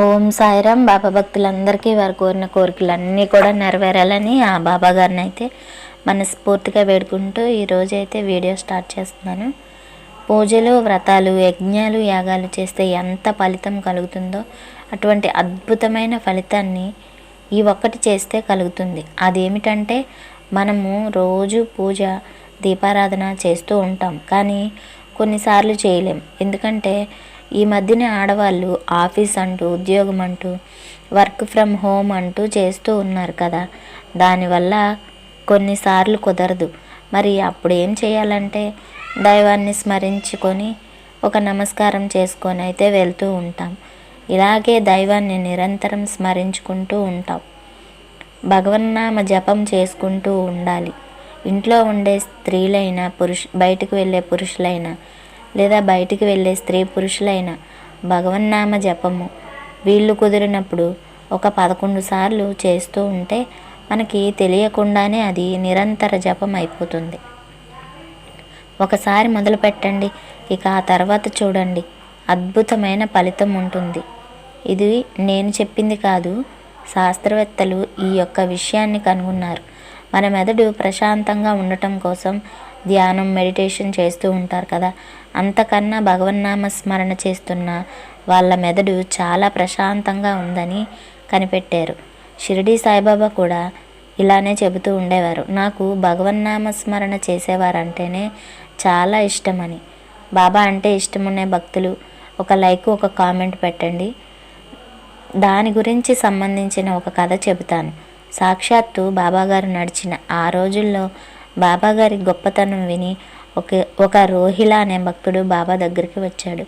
ఓం సాయిరామ్ బాబా భక్తులందరికీ వారు కోరిన కోరికలన్నీ కూడా నెరవేరాలని ఆ బాబా గారిని అయితే మనస్ఫూర్తిగా వేడుకుంటూ ఈరోజు అయితే వీడియో స్టార్ట్ చేస్తున్నాను. పూజలు వ్రతాలు యజ్ఞాలు యాగాలు చేస్తే ఎంత ఫలితం కలుగుతుందో అటువంటి అద్భుతమైన ఫలితాన్ని ఈ ఒక్కటి చేస్తే కలుగుతుంది. అదేమిటంటే మనము రోజు పూజ దీపారాధన చేస్తూ ఉంటాం. కానీ కొన్నిసార్లు చేయలేం. ఎందుకంటే ఈ మధ్యన ఆడవాళ్ళు ఆఫీస్ అంటూ ఉద్యోగం అంటూ వర్క్ ఫ్రమ్ హోమ్ అంటూ చేస్తూ ఉన్నారు కదా. దానివల్ల కొన్నిసార్లు కుదరదు. మరి అప్పుడు ఏం చేయాలంటే దైవాన్ని స్మరించుకొని ఒక నమస్కారం చేసుకొని అయితే వెళ్తూ ఉంటాం. ఇలాగే దైవాన్ని నిరంతరం స్మరించుకుంటూ ఉంటాం. భగవన్నామ జపం చేసుకుంటూ ఉండాలి. ఇంట్లో ఉండే స్త్రీలైనా పురుష బయటకు వెళ్ళే పురుషులైనా లేదా బయటికి వెళ్ళే స్త్రీ పురుషులైన భగవన్నామ జపము వీళ్ళు కుదిరినప్పుడు ఒక పదకొండు సార్లు చేస్తూ ఉంటే మనకి తెలియకుండానే అది నిరంతర జపం అయిపోతుంది. ఒకసారి మొదలు పెట్టండి ఇక ఆ తర్వాత చూడండి. అద్భుతమైన ఫలితం ఉంటుంది. ఇది నేను చెప్పింది కాదు శాస్త్రవేత్తలు ఈ యొక్క విషయాన్ని కనుగొన్నారు. మన మెదడు ప్రశాంతంగా ఉండటం కోసం ధ్యానం మెడిటేషన్ చేస్తూ ఉంటారు కదా. అంతకన్నా భగవన్నామ స్మరణ చేస్తున్న వాళ్ళ మెదడు చాలా ప్రశాంతంగా ఉందని కనిపెట్టారు. షిరిడి సాయిబాబా కూడా ఇలానే చెబుతూ ఉండేవారు. నాకు భగవన్నామ స్మరణ చేసేవారంటేనే చాలా ఇష్టమని. బాబా అంటే ఇష్టమునే భక్తులు. ఒక లైక్ ఒక కామెంట్ పెట్టండి. దాని గురించి సంబంధించిన ఒక కథ చెబుతాను. సాక్షాత్తు బాబాగారు నడిచిన ఆ రోజుల్లో బాబాగారి గొప్పతనం విని ఒక ఒక రోహిల అనే భక్తుడు బాబా దగ్గరికి వచ్చాడు.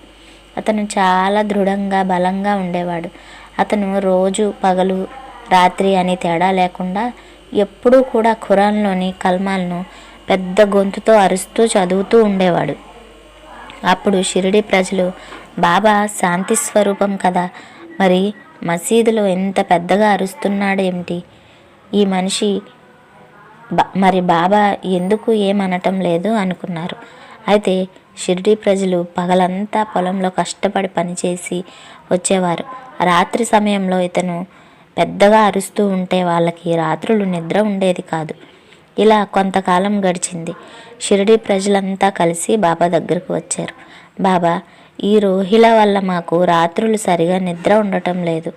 అతను చాలా దృఢంగా బలంగా ఉండేవాడు. అతను రోజు పగలు రాత్రి అని తేడా లేకుండా ఎప్పుడూ కూడా ఖురాన్లోని కల్మాలను పెద్ద గొంతుతో అరుస్తూ చదువుతూ ఉండేవాడు. అప్పుడు షిరిడి ప్రజలు బాబా శాంతి స్వరూపం కదా మరి మసీదులో ఎంత పెద్దగా అరుస్తున్నాడేమిటి? ఈ మనిషి మరి బాబా ఎందుకు ఏమనటం లేదు అనుకున్నారు. అయితే షిరిడి ప్రజలు పగలంతా పొలంలో కష్టపడి పనిచేసి వచ్చేవారు. రాత్రి సమయంలో ఇతను పెద్దగా అరుస్తూ ఉంటే వాళ్ళకి రాత్రులు నిద్ర ఉండేది కాదు. ఇలా కొంతకాలం గడిచింది. షిరిడి ప్రజలంతా కలిసి బాబా దగ్గరకు వచ్చారు. బాబా ఈ రోహిల వల్ల మాకు రాత్రులు సరిగా నిద్ర ఉండటం లేదు.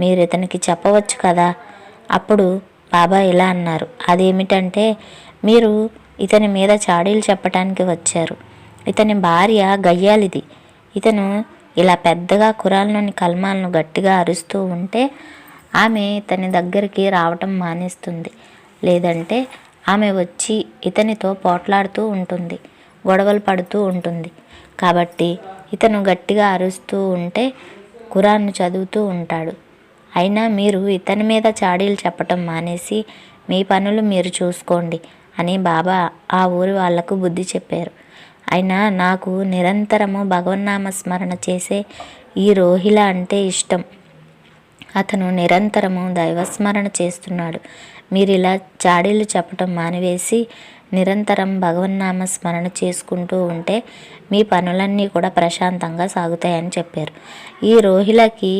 మీరు ఇతనికి చెప్పవచ్చు కదా? అప్పుడు బాబా ఇలా అన్నారు. అదేమిటంటే మీరు ఇతని మీద చాడీలు చెప్పటానికి వచ్చారు. ఇతని భార్య గయ్యాలిది ఇతను ఇలా పెద్దగా కురాల్లోని కల్మాలను గట్టిగా అరుస్తూ ఉంటే ఆమె ఇతని దగ్గరికి రావటం మానేస్తుంది. లేదంటే ఆమె వచ్చి ఇతనితో పోట్లాడుతూ ఉంటుంది గొడవలు పడుతూ ఉంటుంది. కాబట్టి ఇతను గట్టిగా అరుస్తూ ఉంటే కురాన్ను చదువుతూ ఉంటాడు. అయినా మీరు ఇతని మీద చాడీలు చెప్పటం మానేసి మీ పనులు మీరు చూసుకోండి అని బాబా ఆ ఊరి వాళ్ళకు బుద్ధి చెప్పారు. అయినా నాకు నిరంతరము భగవన్నామ స్మరణ చేసే ఈ రోహిల అంటే ఇష్టం. అతను నిరంతరము దైవస్మరణ చేస్తున్నాడు. మీరు ఇలా చాడీలు చెప్పటం మానివేసి నిరంతరం భగవన్నామ స్మరణ చేసుకుంటూ ఉంటే మీ పనులన్నీ కూడా ప్రశాంతంగా సాగుతాయని చెప్పారు. ఈ రోహిలకి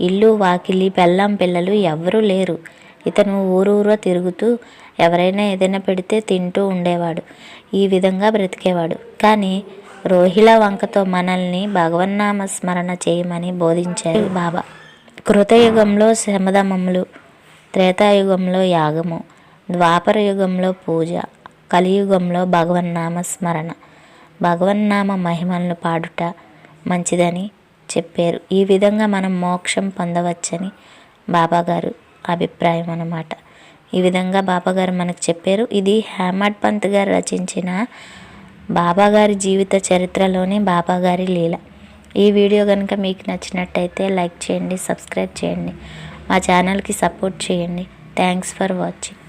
ఇల్లు వాకిలి పెళ్ళాం పిల్లలు ఎవరూ లేరు. ఇతను ఊరూరో తిరుగుతూ ఎవరైనా ఏదైనా పెడితే తింటూ ఉండేవాడు. ఈ విధంగా బ్రతికేవాడు. కానీ రోహిల వంకతో మనల్ని భగవన్నామ స్మరణ చేయమని బోధించారు బాబా. కృతయుగంలో శమదమములు త్రేతాయుగంలో యాగము ద్వాపర యుగంలో పూజ కలియుగంలో భగవన్నామ స్మరణ భగవన్నామ మహిమలను పాడుట మంచిదని చెప్పారు. ఈ విధంగా మనం మోక్షం పొందవచ్చని బాబాగారు అభిప్రాయం అన్నమాట. ఈ విధంగా బాబాగారు మనకు చెప్పారు. ఇది హేమడ్ పంత్ గారు రచించిన బాబాగారి జీవిత చరిత్రలోని బాబాగారి లీల. ఈ వీడియో కనుక మీకు నచ్చినట్టయితే లైక్ చేయండి సబ్స్క్రైబ్ చేయండి. మా ఛానల్కి సపోర్ట్ చేయండి. Thanks for watching.